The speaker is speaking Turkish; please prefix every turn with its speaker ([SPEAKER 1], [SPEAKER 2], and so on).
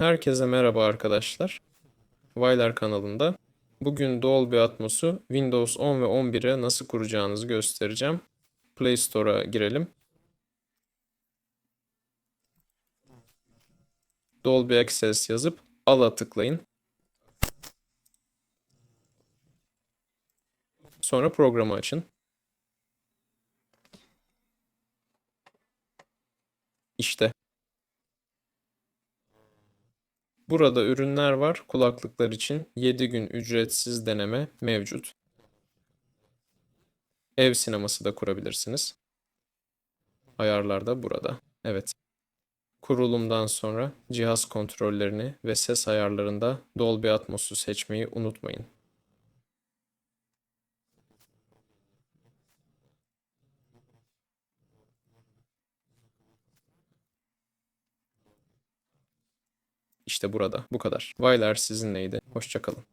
[SPEAKER 1] Herkese merhaba arkadaşlar. Vaylar kanalında. Bugün Dolby Atmos'u Windows 10 ve 11'e nasıl kuracağınızı göstereceğim. Play Store'a girelim. Dolby Access yazıp Al'a tıklayın. Sonra programı açın. İşte Burada ürünler var. Kulaklıklar için 7 gün ücretsiz deneme mevcut. Ev sineması da kurabilirsiniz. Ayarlar da burada. Evet. Kurulumdan sonra cihaz kontrollerini ve ses ayarlarında Dolby Atmos'u seçmeyi unutmayın. İşte burada. Bu kadar. Vaylar sizinleydi. Hoşça kalın.